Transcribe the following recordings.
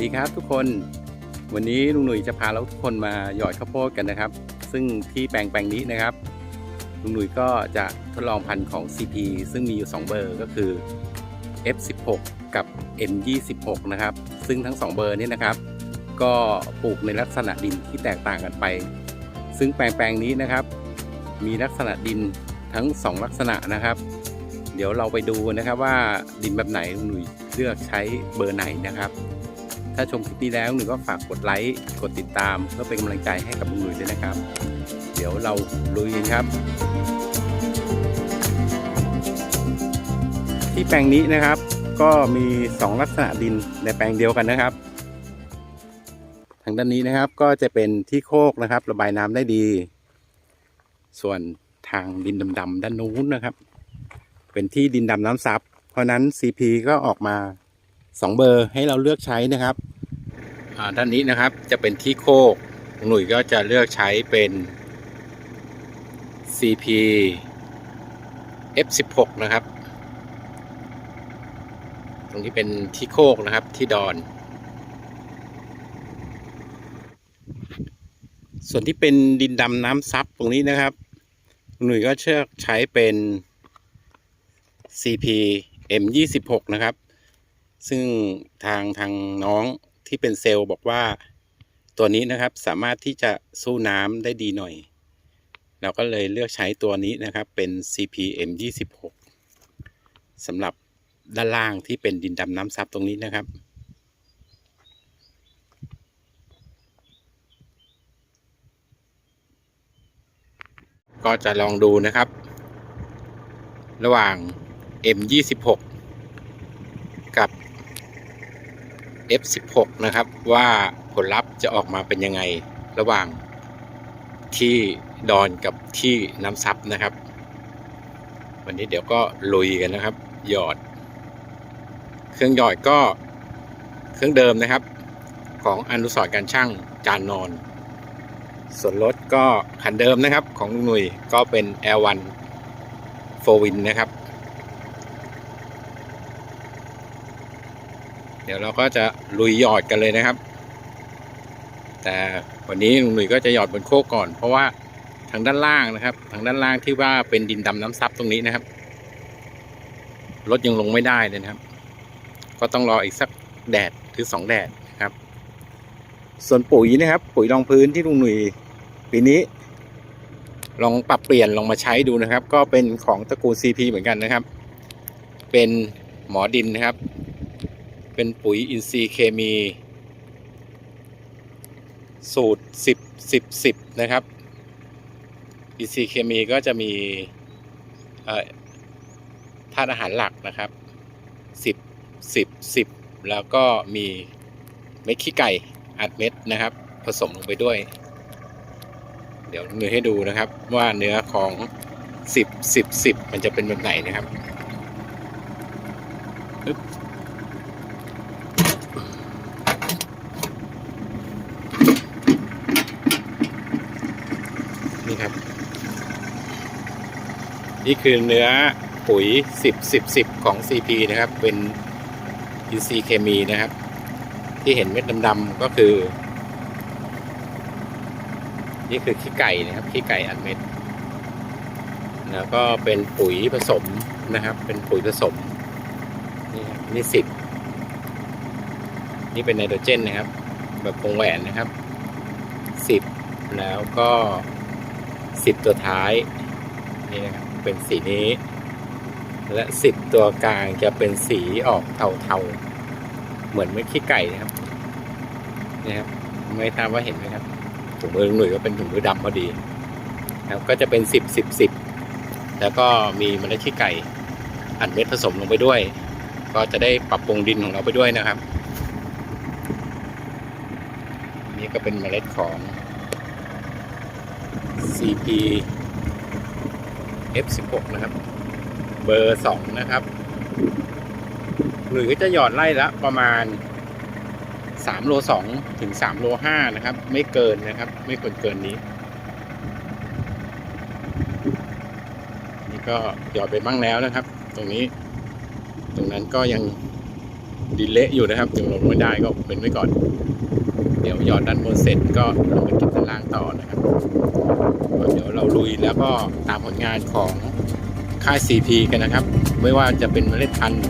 ดีครับทุกคน วันนี้ลุงหนุ่ยจะพาเราทุกคนมาหยอดข้าวโพดกันนะครับ ซึ่งที่แปลงแปลงนี้นะครับลุงหนุ่ยก็จะทดลองพันธุ์ของ CP ซึ่งมีอยู่ 2 เบอร์ก็คือ F16 กับ M26 นะครับ ซึ่งทั้ง 2 เบอร์นี้นะครับ ก็ปลูกในลักษณะดินที่แตกต่างกันไป ซึ่งแปลงแปลงนี้นะครับ มีลักษณะดินทั้ง 2 ลักษณะนะครับ เดี๋ยวเราไปดูนะครับว่าดินแบบไหนลุงหนุ่ยเลือกใช้เบอร์ไหนนะครับ ถ้าชมคลิปนี้แล้วหนุ่ยก็ฝากกดไลค์กดติดตามเพื่อเป็นกำลังใจให้กับลุงหนุ่ยด้วยนะครับ เดี๋ยวเราลุยกันครับ ที่แปลงนี้นะครับ ก็มี 2 ลักษณะดินในแปลงเดียวกันนะครับ ทางด้านนี้นะครับก็จะเป็นที่โคกนะครับ ระบายน้ำได้ดี ส่วนทางดินดำๆด้านนู้นนะครับ เป็นที่ดินดำน้ำซับเพราะนั้น CP ก็ออกมา 2 เบอร์ให้เราเลือกใช้นะครับอ่าด้านนี้นะครับจะเป็นที่โคกหนุ่ยก็จะเลือกใช้เป็น CP F16 นะครับ ตรงที่เป็นที่โคกนะครับที่ดอน ส่วนที่เป็นดินดำน้ำซับตรงนี้นะครับ หนุ่ยก็เชือกใช้เป็น CP M26 นะครับ ซึ่งทางทางน้องที่เป็นเซลล์บอกว่า ตัวนี้นะครับสามารถที่จะสู้น้ำได้ดีหน่อย เราก็เลยเลือกใช้ตัวนี้นะครับเป็น CP M26 สำหรับด้านล่างที่เป็นดินดำน้ำซับตรงนี้นะครับก็จะลองดูนะครับ ระหว่าง M26 กับ F16 นะครับ ว่าผลลัพธ์จะออกมาเป็นยังไงระหว่างที่ดอนกับที่น้ำซับนะครับ วันนี้เดี๋ยวก็ลุยกันนะครับ หยอด เครื่องหยอดก็เครื่องเดิมนะครับ ของอนุสรการช่างจานนอน ส่วนรถก็คันเดิมนะครับ ของลุงหนุ่ยก็เป็น L1 4 Win นะครับ ดี๋ยวเราก็จะลุยหยอดกันเลยนะครับ แต่วันนี้ลุงหนุ่ยก็จะหยอดบนโคกก่อน เพราะว่าทางด้านล่างนะครับ ทางด้านล่างที่ว่าเป็นดินดำน้ำซับตรงนี้นะครับรถยังลงไม่ได้เลยนะครับ ก็ต้องรออีกสักแดดหรือสองแดดนะครับ ส่วนปุ๋ยนะครับ ปุ๋ยรองพื้นที่ลุงหนุ่ยปีนี้ ลองปรับเปลี่ยนลองมาใช้ดูนะครับ ก็เป็นของตระกูล CP เหมือนกันนะครับ เป็นหมอดินนะครับ เป็นปุ๋ยอินทรีย์เคมี สูตร 10 10 10 นะครับ อินทรีย์เคมีก็จะมีธาตุอาหารหลักนะครับ 10 10 10 แล้วก็มีเม็ดขี้ไก่อัดเม็ดนะครับ ผสมลงไปด้วย เดี๋ยวเนื้อให้ดูนะครับว่าเนื้อของ 10 10 10 มันจะเป็นแบบไหนนะครับปึ๊บนี่ครับ นี่คือเนื้อปุ๋ย 10 10 10 ของ CP นะครับ เป็นอินทรีเคมีนะครับ ที่เห็นเม็ดดำๆก็คือ นี่คือขี้ไก่นะครับขี้ไก่อัดเม็ด แล้วก็เป็นปุ๋ยผสมนะครับ เป็นปุ๋ยผสม นี่นี่สิบนี่เป็นไนโตรเจนนะครับ แบบวงแหวนนะครับสิบแล้วก็สิบตัวท้าย นี่นะครับ เป็นสีนี้ และสิบตัวกลางจะเป็นสีออกเทาๆ เหมือนเม็ดขี้ไก่นะครับนี่ครับไม่ทราบว่าเห็นไหมครับถุงมือหนุ่ยก็เป็นถุงมือดำพอดีครับก็จะเป็นสิบสิบสิบแล้วก็มีเมล็ดขี้ไก่อัดเม็ดผสมลงไปด้วย ก็จะได้ปรับปรุงดินของเราไปด้วยนะครับ นี่ก็เป็นเมล็ดของ CP F16 นะครับ เบอร์สองนะครับหรือก็จะหยอดไล่ละประมาณสามโลสองถึงสามโลห้านะครับ ไม่เกินนะครับ ไม่ควรเกินนี้ นี่ก็หยอดไปบ้างแล้วนะครับ ตรงนี้ ตรงนั้นก็ยัง ดินเละอยู่นะครับยังลงไม่ได้ก็เป็นไว้ก่อน เดี๋ยวหยอดด้านบนเสร็จก็ลงไปก็บด้านล่างต่อนะครับเดี๋ยวเราลุยแล้วก็ตามผลงานของค่าย CP กันนะครับ ไม่ว่าจะเป็นเมล็ดพันธุ์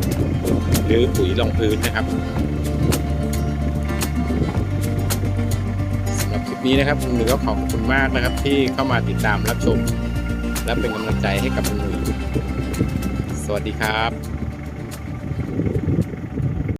หรือปุ๋ยรองพื้นนะครับสำหรับคลิปนี้นะครับลุงหนุ่ยก็ขอบคุณมากนะครับ ที่เข้ามาติดตามรับชม และเป็นกำลังใจให้กับลุงหนุ่ยสวัสดีครับ